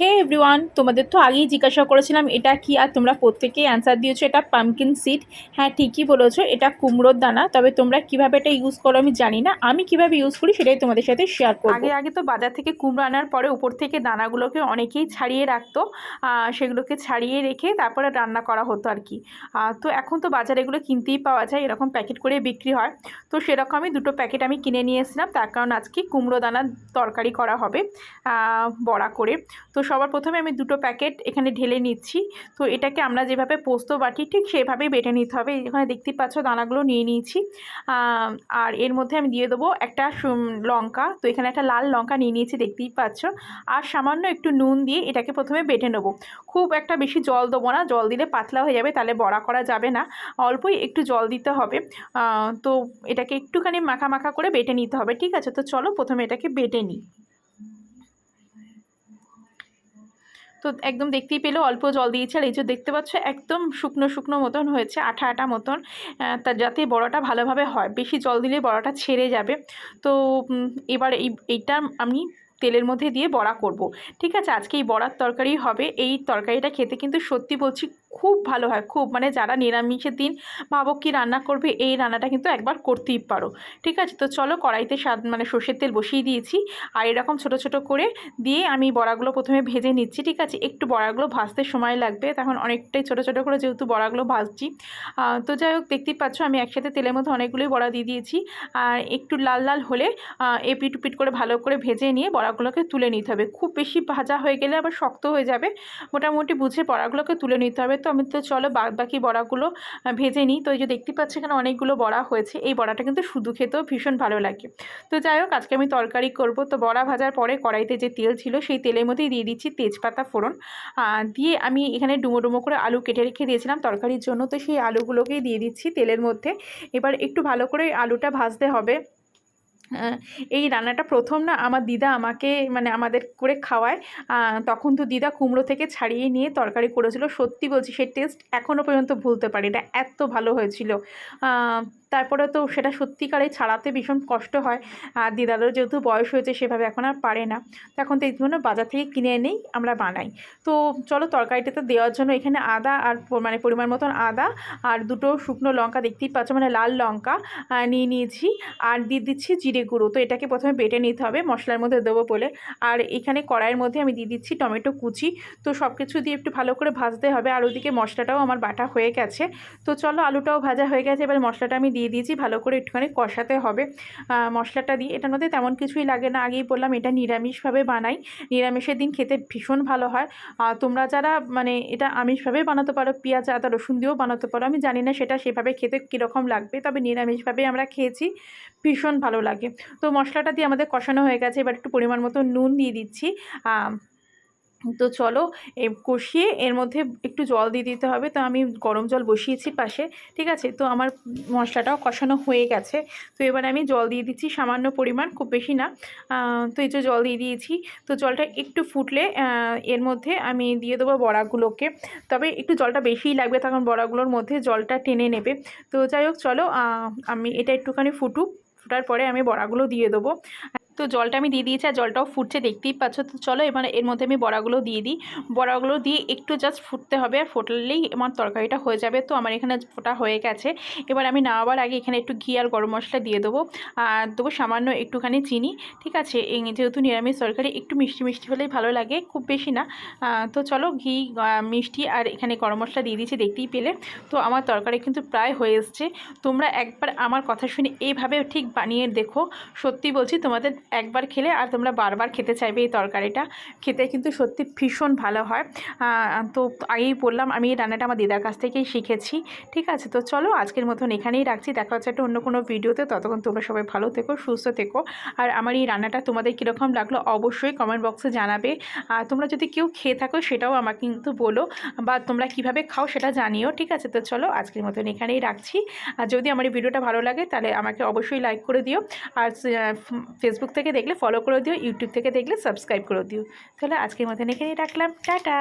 হে everyone তোমাদের তো আগেই জিজ্ঞাসা করেছিলাম, এটা কি আর তোমরা প্রত্যেকেই অ্যান্সার দিয়েছ? এটা পামকিন সিড হ্যাঁ ঠিকই বলেছ, এটা কুমড়োর দানা। তবে তোমরা কীভাবে এটা ইউজ করো আমি জানি না। আমি কীভাবে ইউজ করি সেটাই তোমাদের সাথে শেয়ার করব। আগে আগে তো বাজার থেকে কুমড়ো আনার পরে উপর থেকে দানাগুলোকে অনেকেই ছাড়িয়ে রাখতো। সেগুলোকে ছাড়িয়ে রেখে তারপরে রান্না করা হতো আর কি। তো এখন তো বাজারে এগুলো কিনতেই পাওয়া যায়, এরকম প্যাকেট করে বিক্রি হয়। তো সেরকমই দুটো প্যাকেট আমি কিনে নিয়ে এসেছিলাম। তার কারণ আজকে কুমড়ো দানার তরকারি করা হবে বড়া করে। তো সবার প্রথমে আমি দুটো প্যাকেট এখানে ঢেলে নিচ্ছি। তো এটাকে আমরা যেভাবে পোস্ত বাটি, ঠিক সেভাবেই বেটে নিতে হবে। এখানে দেখতেই পাচ্ছ দানাগুলো নিয়ে নিয়েছি। আর এর মধ্যে আমি দিয়ে দেবো একটা লঙ্কা। তো এখানে একটা লাল লঙ্কা নিয়ে নিয়েছি, দেখতেই পাচ্ছ। আর সামান্য একটু নুন দিয়ে এটাকে প্রথমে বেটে নেব। খুব একটা বেশি জল দেবো না, জল দিলে পাতলা হয়ে যাবে, তাহলে বড়া করা যাবে না। অল্পই একটু জল দিতে হবে। তো এটাকে একটুখানি মাখা মাখা করে বেটে নিতে হবে, ঠিক আছে? তো চলো প্রথমে এটাকে বেটে নিই। তো একদম দেখতেই পেলেও অল্প জল দিয়েছে আর এই যে দেখতে পাচ্ছ একদম শুকনো শুকনো মতন হয়েছে, আঠা আঠা মতন তা যাতে বড়াটা ভালোভাবে হয়। বেশি জল দিলে বড়াটা ছেড়ে যাবে। তো এবার এই, এইটা আমি তেলের মধ্যে দিয়ে বড়া করব। ঠিক আছে, আজকে এই বড়ার তরকারি হবে। এই তরকারিটা খেতে কিন্তু সত্যি বলছি খুব ভালো হয়, খুব মানে যারা নিরামিষের দিন ভাবো কি রান্না করবে, এই রান্নাটা কিন্তু একবার করতেই পারো। ঠিক আছে? তো চলো কড়াইতে স্বাদ মানে সর্ষের তেল বসিয়ে দিয়েছি। আর এরকম ছোট ছোট করে দিয়ে আমি বড়াগুলো প্রথমে ভেজে নিচ্ছি, ঠিক আছে? একটু বড়াগুলো ভাজতে সময় লাগবে। তখন অনেকটাই ছোট ছোট করে যেহেতু বড়াগুলো ভাজছি। তো যাই হোক, দেখতেই পাচ্ছ আমি একসাথে তেলের মধ্যে অনেকগুলোই বড়া দিয়ে দিয়েছি। আর একটু লাল লাল হলে এপিট উপিট করে ভালো করে ভেজে নিয়ে বড়াগুলোকে তুলে নিতে হবে। খুব বেশি ভাজা হয়ে গেলে আবার শক্ত হয়ে যাবে। মোটামুটি বুঝে বড়াগুলোকে তুলে নিতে হবে। তো আমি তো চলো বাকি বড়াগুলো ভেজে নিই। তো এই যে দেখতে পাচ্ছি এখানে অনেকগুলো বড়া হয়েছে। এই বড়াটা কিন্তু শুধু খেতেও ভীষণ ভালো লাগে। তো যাই হোক, আজকে আমি তরকারি করব। তো বড়া ভাজার পরে কড়াইতে যে তেল ছিল, সেই তেলের মধ্যেই দিয়ে দিচ্ছি তেজপাতা ফোড়ন। দিয়ে আমি এখানে ডুমো ডুমো করে আলু কেটে রেখে দিয়েছিলাম তরকারির জন্য। তো সেই আলুগুলোকেই দিয়ে দিচ্ছি তেলের মধ্যে। এবার একটু ভালো করে আলুটা ভাজতে হবে। এই রান্নাটা প্রথম না আমার দিদা আমাকে মানে আমাদের করে খাওয়ায়। তখন তো দিদা কুমড়ো থেকে ছাড়িয়ে নিয়ে তরকারি করেছিল। সত্যি বলছি, সেই টেস্ট এখনও পর্যন্ত ভুলতে পারি এটা এত ভালো হয়েছিল। তারপরে তো সেটা সত্যিকারে ছাড়াতে ভীষণ কষ্ট হয়। আর দিদারও যেহেতু বয়স হয়েছে, সেভাবে এখন আর পারে না। তো এখন তো এই জন্য বাজার থেকে কিনে এনেই আমরা বানাই। তো চলো তরকারিটাতে দেওয়ার জন্য এখানে আদা আর মানে পরিমাণ মতন আদা আর দুটো শুকনো লঙ্কা দেখতেই পাচ্ছ মানে লাল লঙ্কা নিয়ে নিয়েছি। আর দিয়ে দিচ্ছি জিরে গুঁড়ো। তো এটাকে প্রথমে বেটে নিতে হবে, মশলার মধ্যে দেবো বলে। আর এখানে কড়াইয়ের মধ্যে আমি দিয়ে দিচ্ছি টমেটো কুচি। তো সব কিছু দিয়ে একটু ভালো করে ভাজতে হবে। আর ওদিকে মশলাটাও আমার বাটা হয়ে গেছে। তো চলো আলুটাও ভাজা হয়ে গেছে। এবার মশলাটা আমি দিয়ে দিয়েছি, ভালো করে একটুখানি কষাতে হবে। মশলাটা দিয়ে, এটার মধ্যে তেমন কিছুই লাগে না। আগেই বললাম, এটা নিরামিষভাবে বানাই। নিরামিষের দিন খেতে ভীষণ ভালো হয়। তোমরা যারা মানে এটা আমিষভাবে বানাতে পারো, পেঁয়াজ, আদা, রসুন দিয়েও বানাতে পারো। আমি জানি না সেটা সেভাবে খেতে কীরকম লাগবে, তবে নিরামিষভাবে আমরা খেয়েছি। ভীষণ ভালো লাগে। তো মশলাটা দিয়ে আমাদের কষানো হয়ে গেছে। এবার একটু পরিমাণ মতো নুন দিয়ে দিচ্ছি। তো চলো কষিয়ে এর মধ্যে একটু জল দিয়ে দিতে হবে। তো আমি গরম জল বসিয়েছি পাশে, ঠিক আছে? তো আমার মশলাটাও কষানো হয়ে গেছে। তো এবার আমি জল দিয়ে দিচ্ছি সামান্য পরিমাণ, খুব বেশি না। তো এই যে জল দিয়ে দিয়েছি। তো জলটা একটু ফুটলে এর মধ্যে আমি দিয়ে দেবো বড়াগুলোকে। তবে একটু জলটা বেশিই লাগবে তখন বড়াগুলোর মধ্যে জলটা টেনে নেবে। তো যাই হোক, চলো আমি এটা একটুখানি ফুটুক। ফোটার পরে আমি বড়াগুলো দিয়ে দেবো। তো জলটা আমি দিয়ে দিয়েছি আর জলটাও ফুটছে, দেখতেই পাচ্ছ। তো চলো এবার এর মধ্যে আমি বড়াগুলো দিয়ে দিই। বড়াগুলো দিয়ে একটু জাস্ট ফুটতে হবে আর ফোটালেই আমার তরকারিটা হয়ে যাবে। তো আমার এখানে ফোটা হয়ে গেছে। এবার আমি নামাবার আগে এখানে একটু ঘি আর গরম মশলা দিয়ে দেবো। আর দেবো সামান্য একটুখানি চিনি, ঠিক আছে? যেহেতু নিরামিষ তরকারি, একটু মিষ্টি মিষ্টি হলেই ভালো লাগে, খুব বেশি না। তো চলো ঘি মিষ্টি আর এখানে গরম মশলা দিয়ে দিয়েছি, দেখতেই পেলে। তো আমার তরকারি কিন্তু প্রায় হয়ে এসছে। তোমরা একবার আমার কথা শুনে এইভাবে ঠিক বানিয়ে দেখো। সত্যি বলছি, তোমাদের একবার খেলে আর তোমরা বারবার খেতে চাইবে এই তরকারিটা। খেতে কিন্তু সত্যি ভীষণ ভালো হয়। তো আগেই বললাম, আমি এই রান্নাটা আমার দিদার কাছ থেকেই শিখেছি। ঠিক আছে, তো চলো আজকের মতন এখানেই রাখছি। দেখা হচ্ছে একটা অন্য কোনো ভিডিওতে। ততক্ষণ তোমরা সবাই ভালো থেকো, সুস্থ থেকো। আর আমার এই রান্নাটা তোমাদের কীরকম লাগল অবশ্যই কমেন্ট বক্সে জানাবে। আর তোমরা যদি কেউ খেয়ে থাকো সেটাও আমাকে কিন্তু বলো। বা তোমরা কীভাবে খাও সেটা জানিও। ঠিক আছে, তো চলো আজকের মতন এখানেই রাখছি। আর যদি আমার এই ভিডিওটা ভালো লাগে তাহলে আমাকে অবশ্যই লাইক করে দিও। আর ফেসবুক থেকে দেখলে ফলো করে দিও ইউটিউব থেকে দেখলে সাবস্ক্রাইব করে দিও। তাহলে আজকের মতন এখানেই রাখলাম। টাটা!